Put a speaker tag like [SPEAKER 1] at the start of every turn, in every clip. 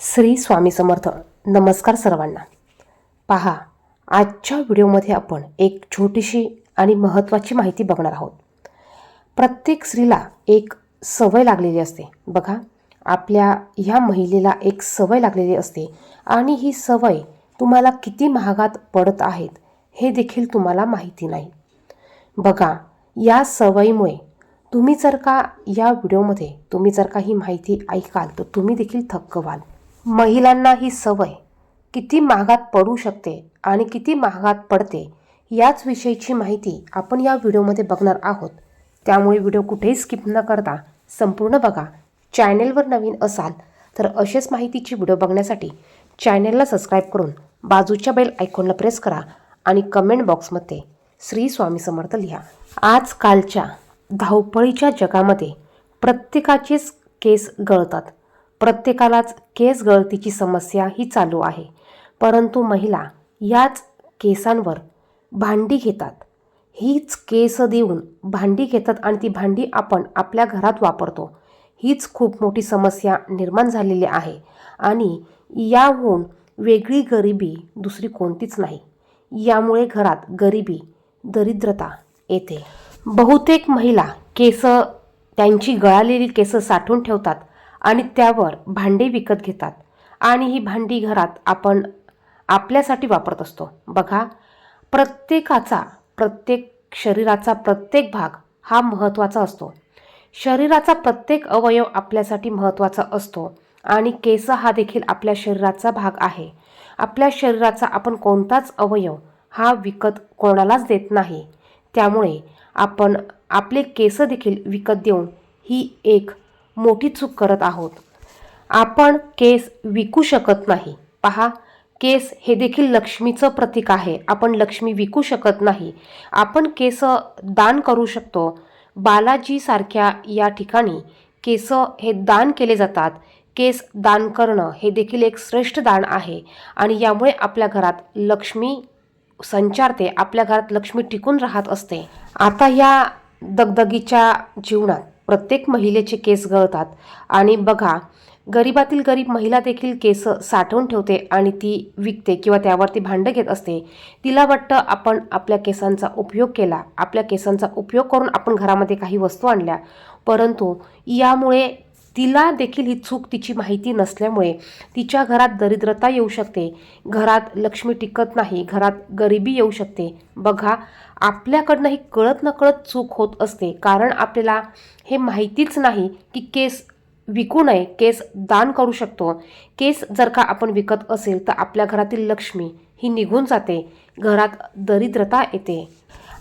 [SPEAKER 1] श्री स्वामी समर्थ. नमस्कार सर्वांना. पहा आजच्या व्हिडिओमध्ये आपण एक छोटीशी आणि महत्त्वाची माहिती बघणार आहोत. प्रत्येक स्त्रीला एक सवय लागलेली असते. बघा आपल्या ह्या महिलेला एक सवय लागलेली असते आणि ही सवय तुम्हाला किती महागात पडत आहेत हे देखील तुम्हाला माहिती नाही. बघा या सवयीमुळे तुम्ही जर का या व्हिडिओमध्ये तुम्ही जर का ही माहिती ऐकाल तर तुम्ही देखील थक्क व्हाल. महिलांना ही सवय. किती महागात पडू शकते आणि किती महागात पडते याच विषयीची माहिती आपण या व्हिडिओमध्ये बघणार आहोत. त्यामुळे व्हिडिओ कुठेही स्किप न करता संपूर्ण बघा. चॅनेलवर नवीन असाल तर असेच माहितीची व्हिडिओ बघण्यासाठी चॅनेलला सबस्क्राईब करून बाजूच्या बेल आयकॉनला प्रेस करा आणि कमेंट बॉक्समध्ये श्री स्वामी समर्थ लिहा. आजकालच्या धावपळीच्या जगामध्ये प्रत्येकाचेच केस गळतात. प्रत्येकालाच केस गळतीची समस्या ही चालू आहे. परंतु महिला याच केसांवर भांडी घेतात. हीच केस देऊन भांडी घेतात आणि ती भांडी आपण आपल्या घरात वापरतो. हीच खूप मोठी समस्या निर्माण झालेली आहे आणि याहून वेगळी गरिबी दुसरी कोणतीच नाही. यामुळे घरात गरिबी दरिद्रता येते. बहुतेक महिला केस त्यांची गळालेली केस साठवून ठेवतात. आणि त्यावर भांडी विकत घेतात. आणि ही भांडी घरात आपण आपल्यासाठी वापरत असतो. बघा प्रत्येकाचा प्रत्येक शरीराचा प्रत्येक भाग हा महत्त्वाचा असतो. शरीराचा प्रत्येक अवयव आपल्यासाठी महत्त्वाचा असतो आणि केस हा देखील आपल्या शरीराचा भाग आहे. आपल्या शरीराचा आपण कोणताच अवयव हा विकत कोणालाच देत नाही. त्यामुळे आपण आपले केस देखील विकत देऊन ही एक मोठी चूक करत आहोत. आपण केस विकू शकत नाही. पहा केस हे देखील लक्ष्मीचं प्रतीक आहे. आपण लक्ष्मी विकू शकत नाही. आपण केस दान करू शकतो. बालाजीसारख्या या ठिकाणी केस हे दान केले जातात. केस दान करणं हे देखील एक श्रेष्ठ दान आहे आणि यामुळे आपल्या घरात लक्ष्मी संचारते आपल्या घरात लक्ष्मी टिकून राहत असते. आता या दगदगीच्या जीवनात प्रत्येक महिलेचे केस गळतात. आणि बघा गरिबातील गरीब महिला देखील केस साठवून ठेवते आणि ती विकते किंवा त्यावरती भांडं घेत असते. तिला वाटतं आपण आपल्या केसांचा उपयोग केला. आपल्या केसांचा उपयोग करून आपण घरामध्ये काही वस्तू आणल्या. परंतु यामुळे तिला देखील ही चूक तिची माहिती नसल्यामुळे तिच्या घरात दरिद्रता येऊ शकते. घरात लक्ष्मी टिकत नाही. घरात गरिबी येऊ शकते. बघा आपल्याकडनं ही कळत नकळत चूक होत असते. कारण आपल्याला हे माहितीच नाही की केस विकू नये केस दान करू शकतो. केस जर का आपण विकत असेल तर आपल्या घरातील लक्ष्मी ही निघून जाते. घरात दरिद्रता येते.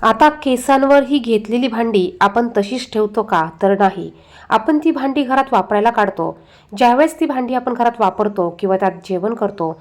[SPEAKER 1] आता केसांवर ही घेतलेली भांडी आपण तशीच ठेवतो का? तर नाही. आपण ती भांडी घरात वापरायला काढतो. ज्यावेळेस ती भांडी आपण घरात वापरतो किंवा त्यात जेवण करतो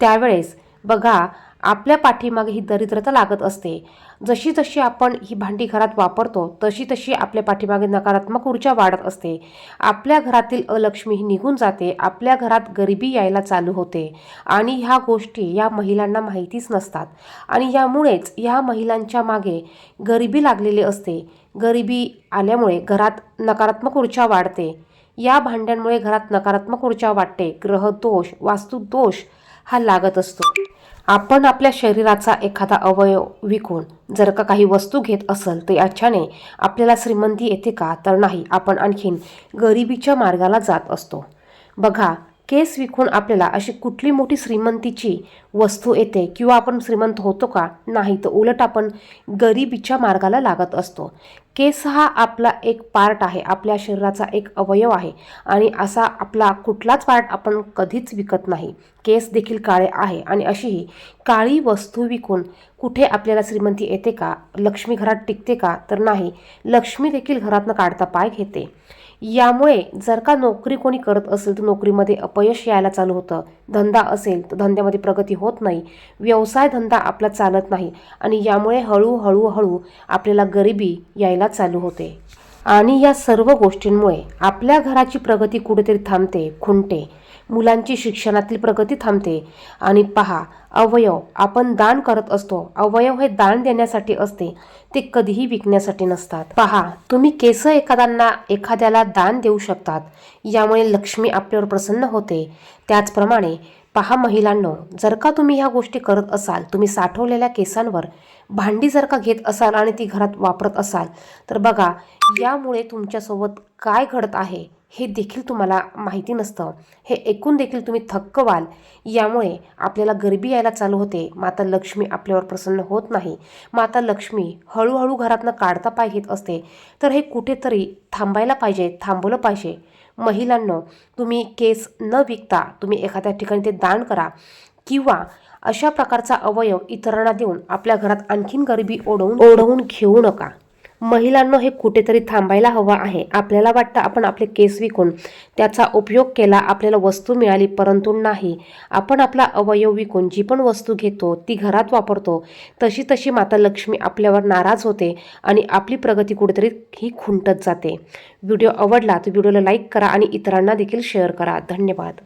[SPEAKER 1] त्यावेळेस बघा आपल्या पाठीमागे ही दरिद्रता लागत असते. जशी जशी आपण ही भांडी घरात वापरतो तशी तशी आपल्या पाठीमागे नकारात्मक ऊर्जा वाढत असते. आपल्या घरातील अलक्ष्मी ही निघून जाते आपल्या घरात गरिबी यायला चालू होते. आणि ह्या गोष्टी या महिलांना माहितीच नसतात. आणि यामुळेच ह्या महिलांच्या मागे गरिबी लागलेली असते. गरिबी आल्यामुळे घरात नकारात्मक ऊर्जा वाढते. या भांड्यांमुळे घरात नकारात्मक ऊर्जा वाढते. ग्रहदोष वास्तुदोष हा लागत असतो. आपण आपल्या शरीराचा एखादा अवयव विकून जर का काही वस्तू घेत असेल तर याच्याने आपल्याला श्रीमंती येते का? तर नाही. आपण आणखीन गरिबीच्या मार्गाला जात असतो. बघा केस विकून आपल्याला अशी कुठली मोठी श्रीमंतीची वस्तू येते किंवा आपण श्रीमंत होतो का? नाही तर उलट आपण गरिबीच्या मार्गाला लागत असतो. केस हा आपला एक पार्ट आहे. आपल्या शरीराचा एक अवयव आहे. आणि असा आपला कुठलाच पार्ट आपण कधीच विकत नाही. केस देखील काळे आहे. आणि अशीही काळी वस्तू विकून कुठे आपल्याला श्रीमंती येते का? लक्ष्मी घरात टिकते का? तर नाही. लक्ष्मी देखील घरातनं काढता पाय घेते. यामुळे जर का नोकरी कोणी करत असेल तर नोकरीमध्ये अपयश यायला चालू होतं. धंदा असेल तर धंद्यामध्ये प्रगती होत नाही. व्यवसाय धंदा आपला चालत नाही. आणि यामुळे हळूहळू हळू आपल्याला गरिबी यायला चालू होते. आणि या सर्व गोष्टींमुळे आपल्या घराची प्रगती कुठेतरी थांबते खुंटे मुलांची शिक्षणातील प्रगती थांबते. आणि पहा अवयव आपण दान करत असतो. अवयव हे दान देण्यासाठी असते. ते कधीही विकण्यासाठी नसतात. पहा तुम्ही केस एखाद्यांना एखाद्याला दान देऊ शकतात. यामुळे लक्ष्मी आपल्यावर प्रसन्न होते. त्याचप्रमाणे पहा महिलांनो जर का तुम्ही ह्या गोष्टी करत असाल तुम्ही साठवलेल्या केसांवर भांडी जर का घेत असाल आणि ती घरात वापरत असाल तर बघा यामुळे तुमच्यासोबत काय घडत आहे? हे देखील तुम्हाला माहिती नसतं. हे ऐकून देखील तुम्ही थक्क व्हाल. यामुळे आपल्याला गरिबी यायला चालू होते. माता लक्ष्मी आपल्यावर प्रसन्न होत नाही. माता लक्ष्मी हळूहळू घरातनं काढता पाय घेत असते. तर हे कुठेतरी थांबायला पाहिजे थांबवलं पाहिजे. महिलांनो तुम्ही केस न विकता तुम्ही एखाद्या ठिकाणी ते दान करा. किंवा अशा प्रकारचा अवयव इतरांना देऊन आपल्या घरात आणखीन गरिबी ओढवून ओढवून घेऊ नका. महिलांना हे कुठेतरी थांबायला हवं आहे. आपल्याला वाटतं आपण आपले केस विकून त्याचा उपयोग केला आपल्याला वस्तू मिळाली परंतु नाही. आपण आपला अवयव विकून जी पण वस्तू घेतो ती घरात वापरतो तशी तशी माता लक्ष्मी आपल्यावर नाराज होते आणि आपली प्रगती कुठेतरी ही खुंटत जाते. व्हिडिओ आवडला तर व्हिडिओला लाईक करा आणि इतरांना देखील शेअर करा. धन्यवाद.